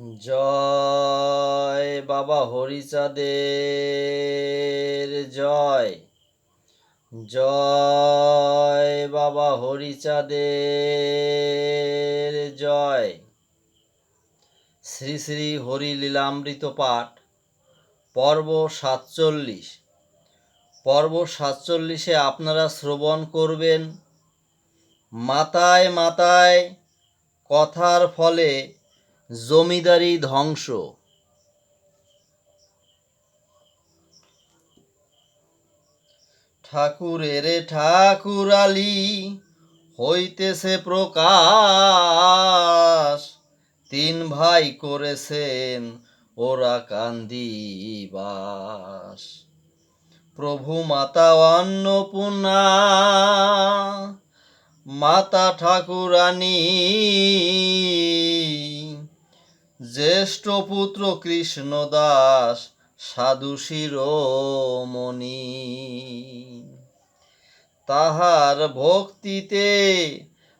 জয় বাবা হরিচাঁদের, জয়। জয় বাবা হরিচাঁদের, জয়। শ্রী শ্রী হরিলীলামৃত পাঠ, পর্ব সাতচল্লিশ। পর্ব সাতচল্লিশে আপনারা শ্রবণ করবেন। মাতায় মাতায় কথার ফলে জমিদারি ধ্বংস। ঠাকুরের ঠাকুরালি, হইতেছে প্রকাশ। তিন ভাই করেছেন ওরা কান্দিবাস প্রভু মাতা অন্নপূর্ণা, মাতা ঠাকুরানী। জ্যেষ্ঠ পুত্র কৃষ্ণ দাস সাধু শিরোমণি। তাহার ভক্তিতে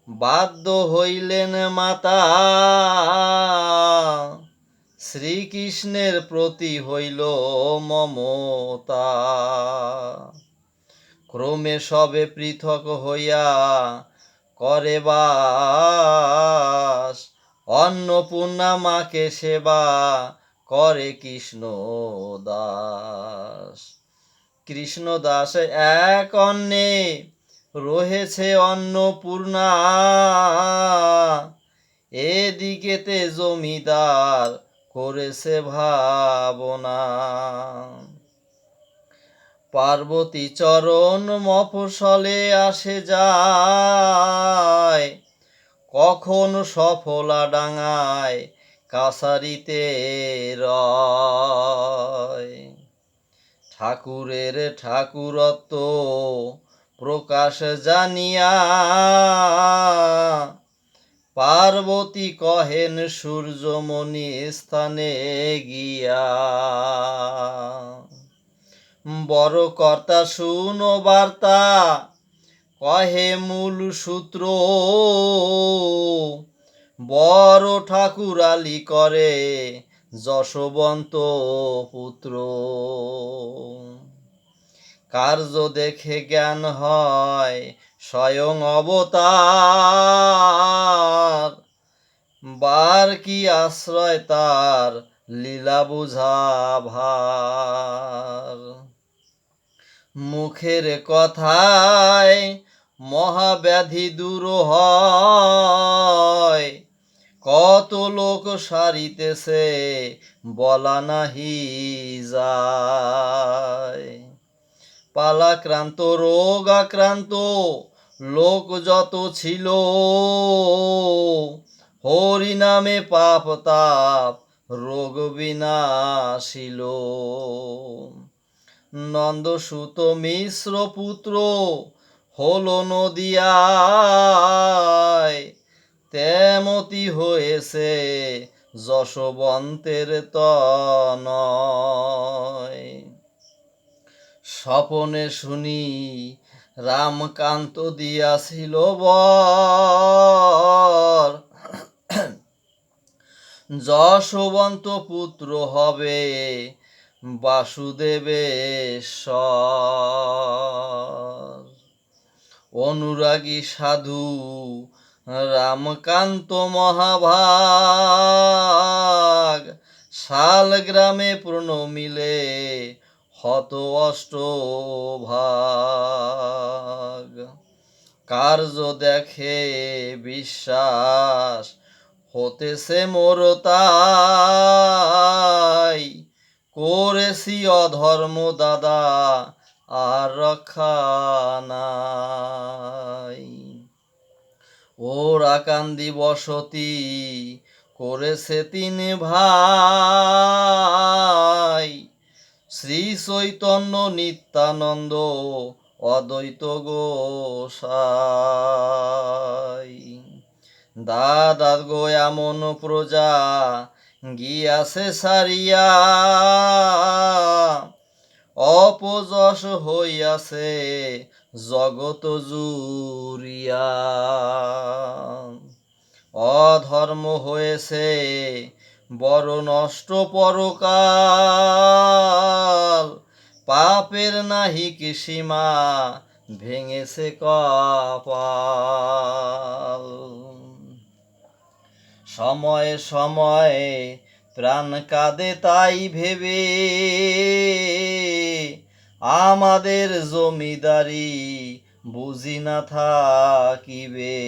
বাধ্য হইলেন মাতা। শ্রীকৃষ্ণের প্রতি হইল মমতা। ক্রমে সবে পৃথক হইয়া করে বাস। অন্নপূর্ণা মাকে সেবা করে কৃষ্ণ দাস। কৃষ্ণ দাস এক অন্নে রহেছে অন্নপূর্ণা। এদিকেতে জমিদার করেছে ভাবনা। পার্বতী চরণ মফসলে আসে যায়। কখন সফলা ডাঙায় কাছারিতে রয়? ঠাকুরের ঠাকুরত্ব প্রকাশ জানিয়া পার্বতী কহেন, সূর্যমণি স্থানে গিয়া। বড় কর্তা, শুনো বার্তা কহে মূল সূত্র, বড় ঠাকুরালি করে যশবন্ত পুত্র। কার্য দেখে জ্ঞান হয় স্বয়ং অবতার। বার কি আশ্রয় তার লীলা বুঝা ভার। মুখের কথায় মহাব্যাধি দূর হয়। কত লোক সারিতেছে, বলা নাহি যায়। পালাক্রান্ত রোগ আক্রান্ত লোক যত ছিল, হরি নামে পাপ তাপ, রোগ বিনাশিল। নন্দসুত মিশ্র পুত্র হলো নদিয়ায়। তেমতি হয়েছে যশবন্তের তনয়। স্বপনে শুনি রামকান্ত দিয়াছিল বর। যশবন্ত পুত্র হবে বাসুদেবেশ্বর। অনুরাগী সাধু, রামকান্ত মহাভাগ। শালগ্রামে প্রণমিলে হত অষ্ট ভাগ কার্য দেখে বিশ্বাস হতেছে মোর তাই। করেছি অধর্ম দাদা আর রক্ষা নাই। ওরা কান্দি বসতি করেছে তিন ভাই। শ্রী চৈতন্য নিত্যানন্দ অদ্বৈত গোসাই। দাদা গো এমন প্রজা গিয়াছে সারিয়া। অপযশ হইয়াছে জগত জুরিয়া অধর্ম হয়েছে, বড় নষ্ট পরকাল। পাপের নাহি সীমা, ভেঙেছে কপাল। সময়ে সময়ে প্রাণ কাঁদে তাই ভেবে আমাদের জমিদারি বুঝি না থাকিবে।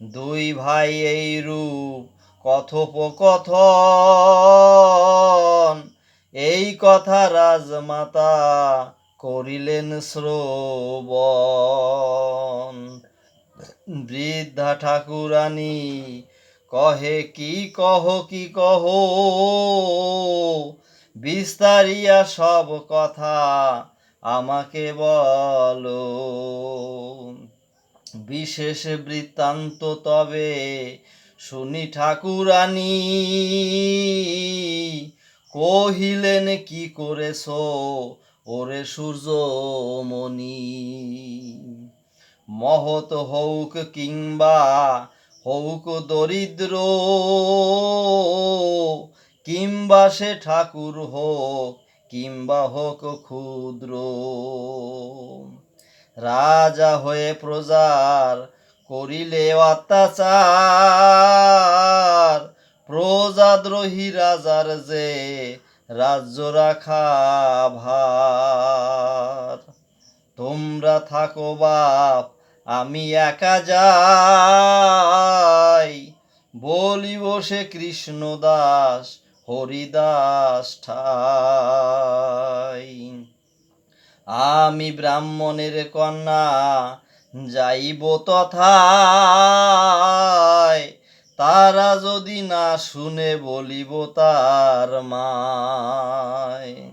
দুই ভাই এই রূপ কথোপকথন, এই কথা রাজমাতা করিলেন শ্রবণ। বৃদ্ধা ঠাকুরানী কহে কি কহ কি কহ? বিস্তারিয়া সব কথা আমাকে বলো। বিশেষ বৃত্তান্ত তবে শুনি ঠাকুরানী, কহিলেন, কি করেছ ওরে সূর্যমণি? মহৎ হৌক কিংবা হৌক দরিদ্র কিংবা সে ঠাকুর হোক কিংবা হোক ক্ষুদ্র। রাজা হয়ে প্রজার করিলে অত্যাচার, প্রজাদ্রোহী রাজার যে রাজ্য রাখা ভার। তোমরা থাকো বাপ আমি একা যাই, বলিব সে কৃষ্ণ দাস হরিদাস ঠাই। আমি ব্রাহ্মণের কন্যা, যাইব তথায়, তারা যদি না শুনে বলিব তার মায়।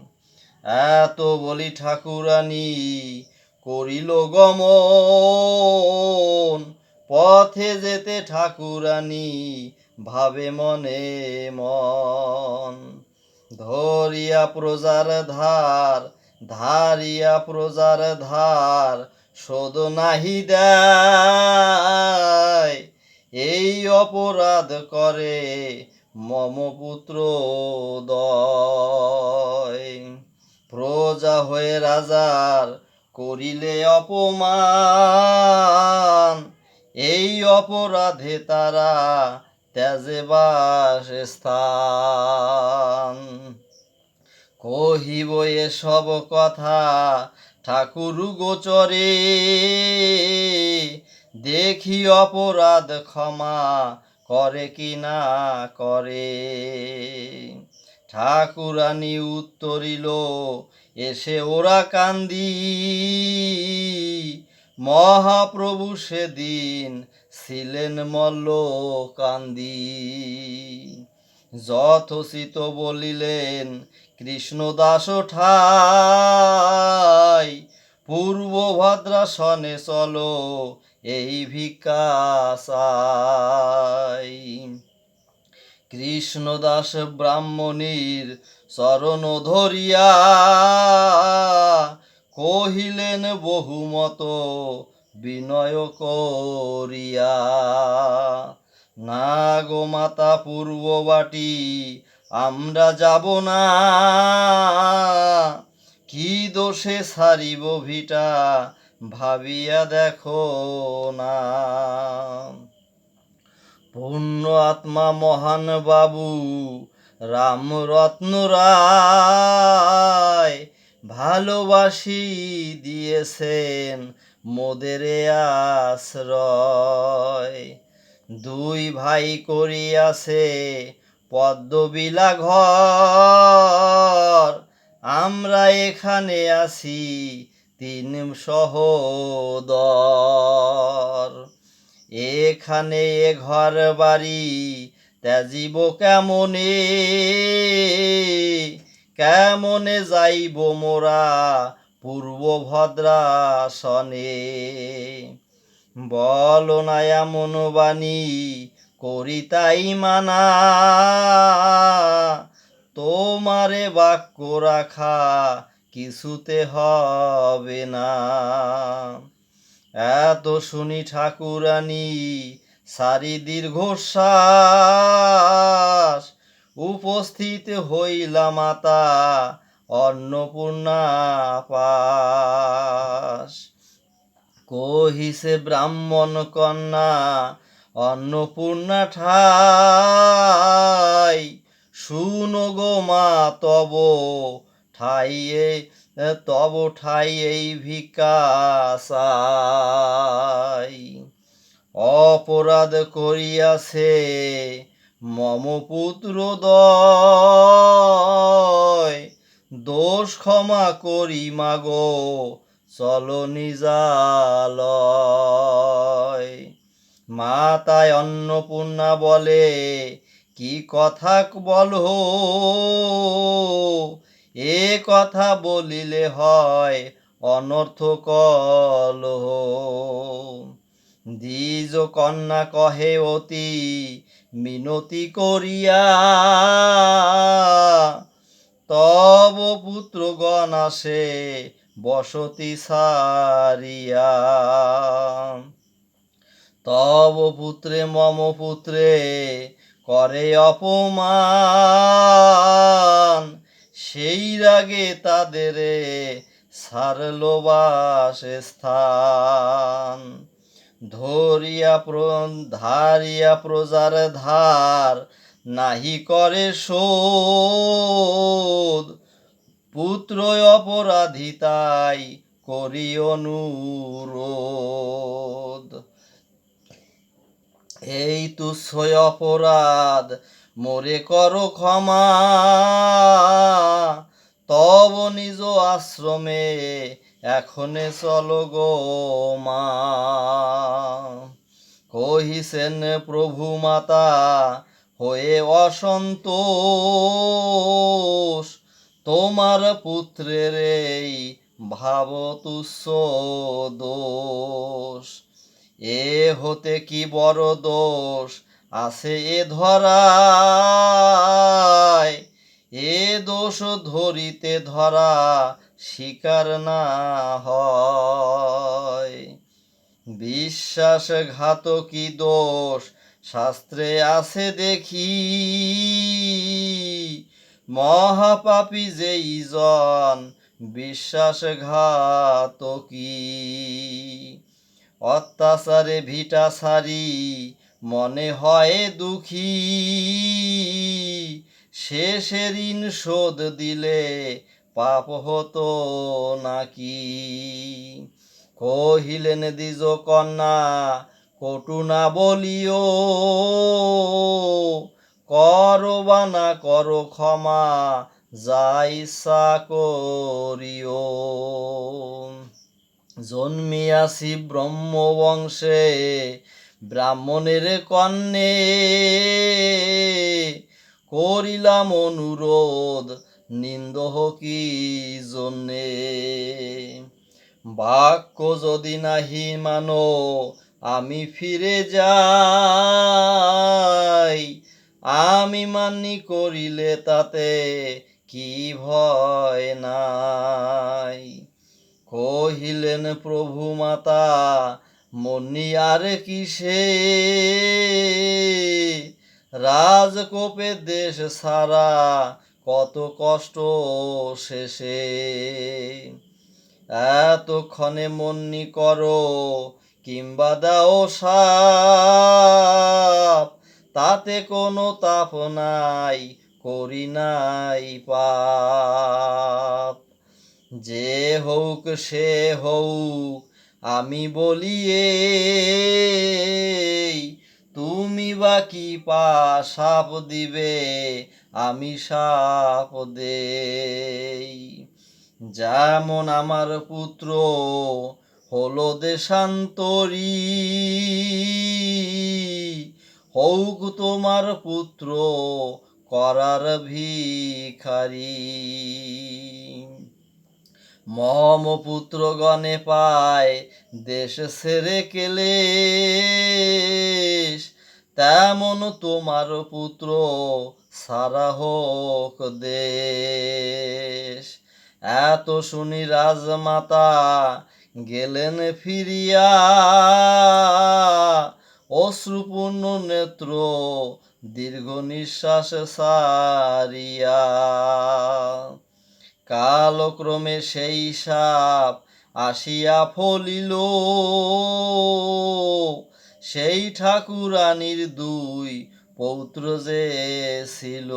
এত বলি ঠাকুরানী করিল গমন। পথে যেতে ঠাকুরানী ভাবে মনে মন। ধরিয়া প্রজার ধার, ধারিয়া প্রজার ধার, শোধ নাহি দেয়। এই অপরাধ করে মম পুত্র দয়। প্রজা হয়ে রাজার করিলে অপমান। এই অপরাধে তারা ত্যাজে বাস স্থান। কহিব, এসব কথা ঠাকুর গোচরে। দেখি অপরাধ ক্ষমা করে কি না করে। ঠাকুরানী উত্তরিল এসে ওরা কান্দি। মহাপ্রভু সেদিন ছিলেন মল্ল কান্দি যথোচিত বলিলেন, কৃষ্ণদাস ঠাই, পূর্ব ভদ্রাসনে চলো এই ভিকাসাই কৃষ্ণদাস ব্রাহ্মণীর চরণ ধরিয়া কহিলেন বহুমত বিনয় করিয়া, না গো মাতা পূর্ববাটি, আমরা যাব না। কি দোষে সারিব ভিটা, ভাবিয়া দেখো না। পূর্ণ আত্মা মহান বাবু রামরত্ন রায় ভালোবাসি দিয়েছেন মোদেরে আশ্রয়। দুই ভাই করিয়াছে পদ্মবিলা ঘর। আমরা এখানে আছি তিন সহদর। এখানে এ ঘর বাড়ি ত্যাজিব কেমনে? কেমনে যাইব মোরা পূর্ব ভদ্রাসনে? বল না এমন বাণী করি তাই মানা। তোমারে বাক্য রাখা কিছুতে হবে না। এত শুনি ঠাকুরানী সারি দীর্ঘশ্বাস উপস্থিত হইলা মাতা অন্নপূর্ণা পাশ। কহিছে ব্রাহ্মণ কন্যা, অন্নপূর্ণা ঠাই, শুনো গো মা, তব ঠাইয়ে, তব ঠাই এই ভিকাসাই অপরাধ করিয়াছে মম পুত্র দয়। দোষ ক্ষমা করি মাগো, চলো নিজালয়। মাতায় অন্নপূর্ণা বলে, কি কথা বলো? এ কথা বলিলে হয় অনর্থ কলহ দ্বিজ কন্যা কহে অতি, মিনতি করিয়া। তব পুত্রগণ আসে বসতি সারিয়া। তব পুত্রে, মম পুত্রে, করে অপমান। সেই রাগে তাদের সারল বাস স্থান ধরিয়া ধারিয়া প্রজার ধার, নাহি করে শোধ। পুত্র অপরাধী, তাই করি অনুরোধ। এই তুচ্ছ অপরাধ মোরে করো ক্ষমা। তব নিজ আশ্রমে এখনে চলো গো মা। কহিছেন, প্রভু মাতা, হয়ে অসন্তোষ। তোমার পুত্রের এই ভাব তুচ্ছ দোষ। এ হতে কি বড় দোষ? আছে এ ধরায়। এ দোষ ধরিতে ধরা শিকার না হয়। বিশ্বাসঘাতকী দোষ শাস্ত্রে আছে দেখি। মহাপাপী যেই জন বিশ্বাসঘাতকী। অত্যাচারে ভিটা সারি মনে হয় দুঃখী। শেষের ঋণ শোধ দিলে পাপ হতো নাকি? কহিলেন, দ্বিজ কন্যা, কটু না বলিও। করো বা না করো ক্ষমা যা ইচ্ছা করিও। জন্মিয়াছি ব্রহ্মবংশে, ব্রাহ্মণের কন্যে, করিলাম অনুরোধ নিন্দহ কি জন্যে? বাক্য যদি নাহি মানো, আমি ফিরে যাই। আমি মানি করিলে তাতে কি ভয় নাই? কহিলেন, প্রভু মাতা, মনি আর কিসে? রাজকোপে দেশ সারা কত কষ্ট শেষে। এতক্ষণে মন্নি করো কিংবা দাও সাপ, তাতে কোনো তাপ নাই, করি নাই পাপ। যে হোক সে হোক, আমি বলিয়ে তুমি বা কি পা সাপ দিবে? আমি সাপ দেই। যেমন আমার পুত্র হলো দেশান্তরী হৌক তোমার পুত্র করার ভিখারি। মম পুত্র গণে পায় দেশ সেরে কেলে তেমন তোমার পুত্র সারা হোক দেশ। এত শুনি রাজমাতা গেলেন ফিরিয়া। অশ্রুপূর্ণ নেত্র দীর্ঘ নিঃশ্বাস সারিয়া। কালক্রমে সেই সাপ আসিয়া ফলিল। সেই ঠাকুরানীর দুই পৌত্র যে ছিল।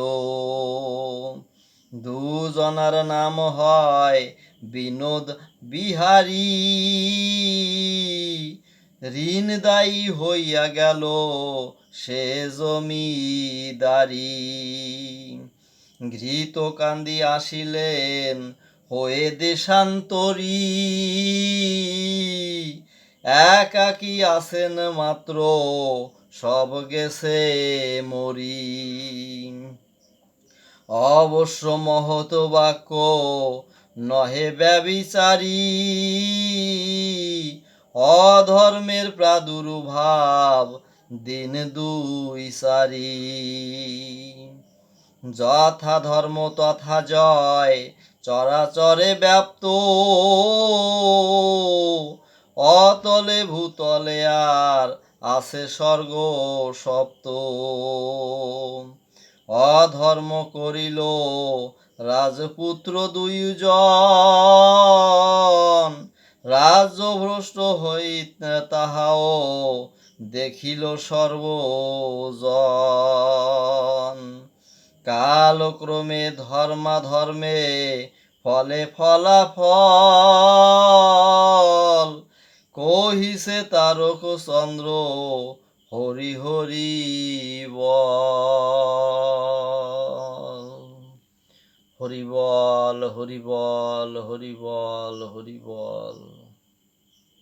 দুজনার নাম হয় বিনোদ বিহারী। ঋণদায়ী হইয়া গেল সে জমিদারি। ঘৃত কান্দি আসিলেন, হয়ে দেশান্তরী। একাকি আছেন মাত্র, সব গেছে মরি। অবশ্য মহৎ বাক্য, নহে ব্যবিচারী। অধর্মের প্রাদুর্ভাব দিন দুই সারি। যথা ধর্ম তথা জয়, চরাচরে ব্যাপ্ত। অতলে ভূতলে আর আছে স্বর্গ সপ্ত। অধর্ম করিল রাজপুত্র দুইজন, রাজ্যভ্রষ্ট হই তাহাও দেখিল সর্বজন। কালক্রমে ধর্মাধর্মে ফলে ফলাফল। কহিছে তারক চন্দ্র হরি হরি বল। হরি বল হরি